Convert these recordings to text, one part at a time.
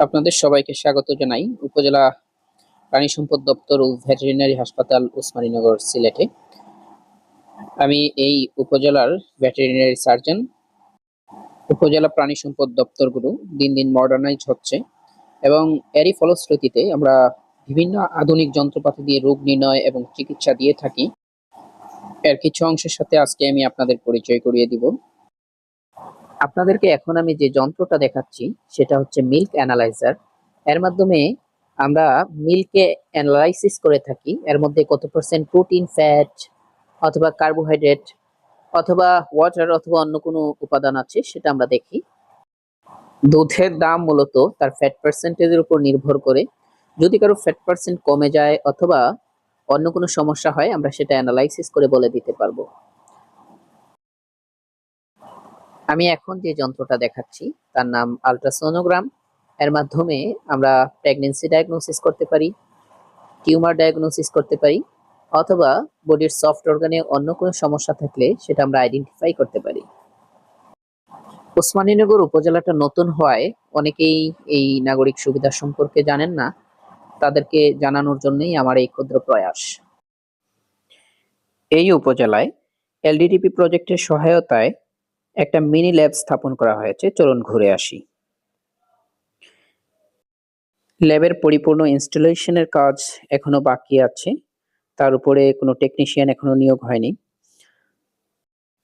আপনাদের সবাইকে স্বাগত জানাই উপজেলা প্রাণী সম্পদ দপ্তর ও ভেটেরিনারি হাসপাতাল উসমানীনগর সিলেটে। আমি এই উপজেলার ভেটেরিনারি সার্জন, উপজেলা প্রাণী সম্পদ দপ্তরগুলো দিন দিন মডার্নাইজ হচ্ছে এবং এরই ফলশ্রুতিতে আমরা বিভিন্ন আধুনিক যন্ত্রপাতি দিয়ে রোগ নির্ণয় এবং চিকিৎসা দিয়ে থাকি। এর কিছু অংশের সাথে আজকে আমি আপনাদের পরিচয় করিয়ে দিব। আপনাদেরকে এখন আমি যে যন্ত্রটা দেখাচ্ছি, সেটা হচ্ছে মিল্ক অ্যানালাইজার এর মাধ্যমে আমরা মিল্কে অ্যানালাইসিস করে থাকি, এর মধ্যে কত পার্সেন্ট প্রোটিন ফ্যাট অথবা কার্বোহাইড্রেট অথবা ওয়াটার অথবা অন্য কোনো উপাদান আছে, সেটা আমরা দেখি। দুধের দাম মূলত তার ফ্যাট পার্সেন্টেজের উপর নির্ভর করে। যদি কারও ফ্যাট পার্সেন্ট কমে যায় অথবা অন্য কোনো সমস্যা হয়, আমরা সেটা অ্যানালাইসিস করে বলে দিতে পারব। আমি এখন যে যন্ত্রটা দেখাচ্ছি, তার নাম আলট্রাসোনোগ্রাম এর মাধ্যমে আমরা প্রেগনেন্সি ডায়াগনোসিস করতে পারি টিউমার ডায়াগনোসিস করতে পারি, অথবা বডির সফট অর্গানে অন্য কোনো সমস্যা থাকলে সেটা আমরা আইডেন্টিফাই করতে পারি। ওসমানীনগর উপজেলাটা নতুন হওয়ায় অনেকেই এই নাগরিক সুবিধা সম্পর্কে জানেন না, তাদেরকে জানানোর জন্যই আমার এই ক্ষুদ্র প্রয়াস। এই উপজেলায় এলডিডিপি প্রজেক্টের সহায়তায় একটা মিনি ল্যাব স্থাপন করা হয়েছে। চলুন ঘুরে আসি। ল্যাবের পরিপূর্ণ ইনস্টলেশনের কাজ এখনও বাকি আছে। তার উপরে কোনো টেকনিশিয়ান এখনও নিয়োগ হয়নি।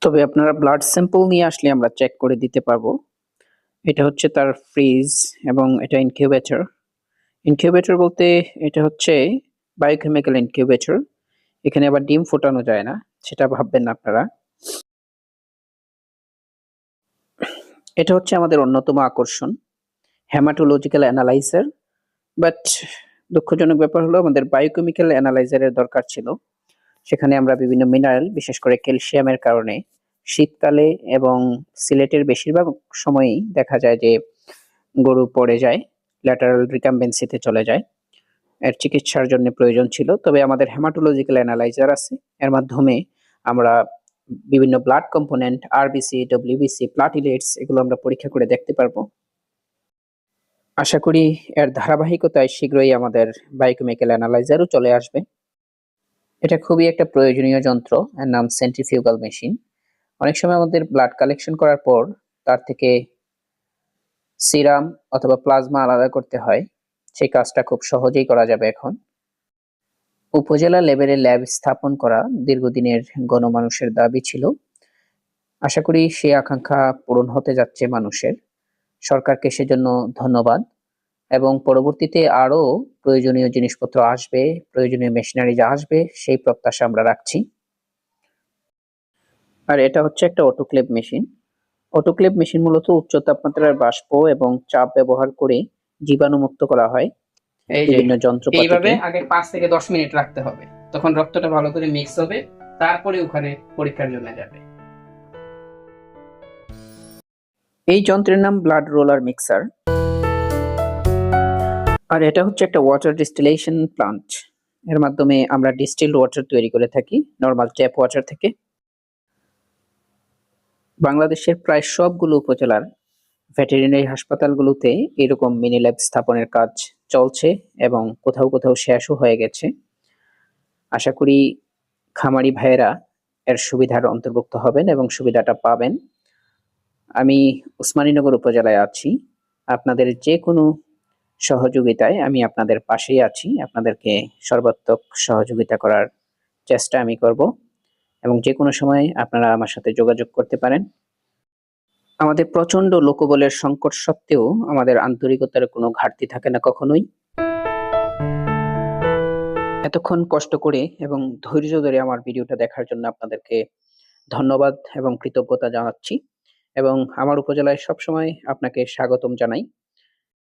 তবে আপনারা ব্লাড স্যাম্পল নিয়ে আসলে আমরা চেক করে দিতে পারব। এটা হচ্ছে তার ফ্রিজ এবং এটা ইনকিউবেটর ইনকিউবেটর বলতে এটা হচ্ছে বায়োকেমিক্যাল ইনকিউবেটর এখানে আবার ডিম ফোটানো যায় না, সেটা ভাববেন না আপনারা। এটা হচ্ছে আমাদের অন্যতম আকর্ষণ হ্যামাটোলজিক্যাল অ্যানালাইজার বাট দুঃখজনক ব্যাপার হলো আমাদের বায়োকেমিক্যাল অ্যানালাইজারের দরকার ছিল। সেখানে আমরা বিভিন্ন মিনারেল বিশেষ করে ক্যালসিয়ামের কারণে শীতকালে এবং সিলেটের বেশিরভাগ সময়ই দেখা যায় যে গরু পড়ে যায় ল্যাটারাল রিকাম্বেন্সিতে চলে যায়। এর চিকিৎসার জন্য প্রয়োজন ছিল, তবে আমাদের হেমাটোলজিক্যাল অ্যানালাইজার আছে। এর মাধ্যমে আমরা বিভিন্ন blood component RBC WBC platelets এগুলো আমরা পরীক্ষা করে দেখতে পারব। আশা করি এর ধারাবাহিকতায় শীঘ্রই আমাদের বায়োকেমিক্যাল অ্যানালাইজারও চলে আসবে। এটা খুবই একটা প্রয়োজনীয় যন্ত্র, এর নাম সেন্ট্রিফিউগাল মেশিন অনেক সময় আমাদের ব্লাড কালেকশন করার পর তার থেকে সিরাম অথবা প্লাজমা আলাদা করতে হয়। সেই কাজটা খুব সহজেই করা যাবে এখন। উপজেলা লেভেলে ল্যাব স্থাপন করা দীর্ঘদিনের গণমানুষের দাবি ছিল। আশা করি সেই আকাঙ্ক্ষা পূরণ হতে যাচ্ছে মানুষের। সরকারকে সেজন্য ধন্যবাদ এবং পরবর্তীতে আরও প্রয়োজনীয় জিনিসপত্র আসবে, প্রয়োজনীয় মেশিনারি যা আসবে সেই প্রত্যাশা আমরা রাখছি। আর এটা হচ্ছে একটা অটোক্লেভ মেশিন। অটোক্লেভ মেশিন মূলত উচ্চ তাপমাত্রার বাষ্প এবং চাপ ব্যবহার করে জীবাণুমুক্ত করা হয়। এই যে যন্ত্রপাতি। এইভাবে আগে পাঁচ থেকে দশ মিনিট রাখতে হবে। তখন রক্তটা ভালো করে মিক্স হবে তারপরে ওখানে পরীক্ষার জন্য যাবে। এই যন্ত্রের নাম ব্লাড রোলার মিক্সার আর এটা হচ্ছে একটা ওয়াটার ডিস্টিলেশন প্লান্ট এর মাধ্যমে আমরা ডিস্টিলড ওয়াটার তৈরি করে থাকি নর্মাল ট্যাপ ওয়াটার থেকে। বাংলাদেশের প্রায় সবগুলো উপজেলার ভেটেরিনারি হাসপাতালগুলোতে এরকম মিনি ল্যাব স্থাপনের কাজ চলছে এবং কোথাও কোথাও শেষও হয়ে গেছে। আশা করি খামারি ভাইয়েরা এর সুবিধার অন্তর্ভুক্ত হবেন এবং সুবিধাটা পাবেন। আমি উসমানীনগর উপজেলায় আছি। আপনাদের যে কোনো সহযোগিতায় আমি আপনাদের পাশেই আছি। আপনাদেরকে সর্বাত্মক সহযোগিতা করার চেষ্টা আমি করব এবং যে কোনো সময় আপনারা আমার সাথে যোগাযোগ করতে পারেন। আমাদের প্রচণ্ড লোকবলের সংকট সত্ত্বেও আমাদের আন্তরিকতার কোনো ঘাটতি থাকে না কখনোই। এতক্ষণ কষ্ট করে এবং ধৈর্য ধরে আমার ভিডিওটা দেখার জন্য আপনাদেরকে ধন্যবাদ এবং কৃতজ্ঞতা জানাচ্ছি এবং আমার উপজেলায় সবসময় আপনাকে স্বাগতম জানাই।